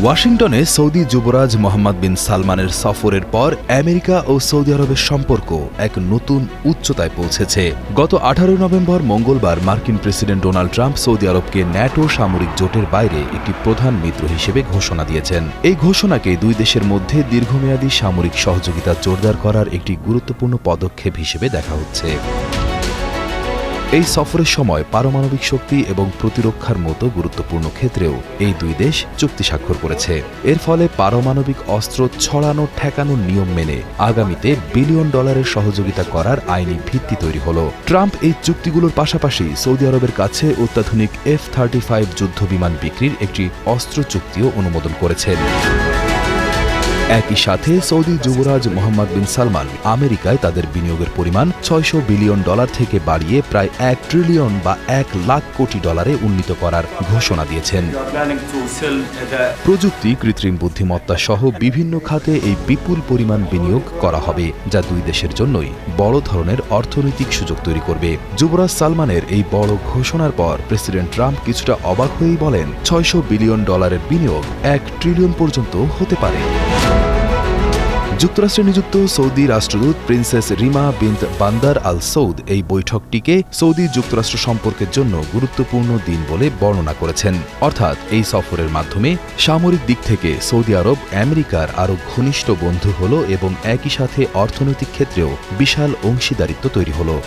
ওয়াশিংটনে সৌদি যুবরাজ মোহাম্মদ বিন সালমানের সফরের পর আমেরিকা ও সৌদি আরবের সম্পর্ক এক নতুন উচ্চতায় পৌঁছেছে। গত আঠারো নভেম্বর মঙ্গলবার মার্কিন প্রেসিডেন্ট ডোনাল্ড ট্রাম্প সৌদি আরবকে ন্যাটো সামরিক জোটের বাইরে একটি প্রধান মিত্র হিসেবে ঘোষণা দিয়েছেন। এই ঘোষণাকে দুই দেশের মধ্যে দীর্ঘমেয়াদী সামরিক সহযোগিতা জোরদার করার একটি গুরুত্বপূর্ণ পদক্ষেপ হিসেবে দেখা হচ্ছে। এই সফরের সময় পারমাণবিক শক্তি এবং প্রতিরক্ষার মতো গুরুত্বপূর্ণ ক্ষেত্রেও এই দুই দেশ চুক্তি স্বাক্ষর করেছে। এর ফলে পারমাণবিক অস্ত্র ছড়ানো, ঠেকানোর নিয়ম মেনে আগামীতে বিলিয়ন ডলারের সহযোগিতা করার আইনি ভিত্তি তৈরি হল। ট্রাম্প এই চুক্তিগুলোর পাশাপাশি সৌদি আরবের কাছে অত্যাধুনিক এফ থার্টি ফাইভ যুদ্ধ বিমান বিক্রির একটি অস্ত্র চুক্তিও অনুমোদন করেছেন। একই সাথে সৌদি যুবরাজ মোহাম্মদ বিন সালমান আমেরিকায় তাদের বিনিয়োগের পরিমাণ ছয়শো বিলিয়ন ডলার থেকে বাড়িয়ে প্রায় এক ট্রিলিয়ন বা এক লাখ কোটি ডলারে উন্নীত করার ঘোষণা দিয়েছেন। প্রযুক্তি, কৃত্রিম বুদ্ধিমত্তা সহ বিভিন্ন খাতে এই বিপুল পরিমাণ বিনিয়োগ করা হবে, যা দুই দেশের জন্যই বড় ধরনের অর্থনৈতিক সুযোগ তৈরি করবে। যুবরাজ সালমানের এই বড় ঘোষণার পর প্রেসিডেন্ট ট্রাম্প কিছুটা অবাক হয়েই বলেন, ছয়শো বিলিয়ন ডলারের বিনিয়োগ এক ট্রিলিয়ন পর্যন্ত হতে পারে। যুক্তরাষ্ট্রে নিযুক্ত সৌদি রাষ্ট্রদূত প্রিন্সেস রিমা বিন্ত বান্দার আল সৌদ এই বৈঠকটিকে সৌদি যুক্তরাষ্ট্র সম্পর্কের জন্য গুরুত্বপূর্ণ দিন বলে বর্ণনা করেছেন। অর্থাৎ এই সফরের মাধ্যমে সামরিক দিক থেকে সৌদি আরব, আমেরিকার আরও ঘনিষ্ঠ বন্ধু হল এবং একই সাথে অর্থনৈতিক ক্ষেত্রেও বিশাল অংশীদারিত্ব তৈরি হল।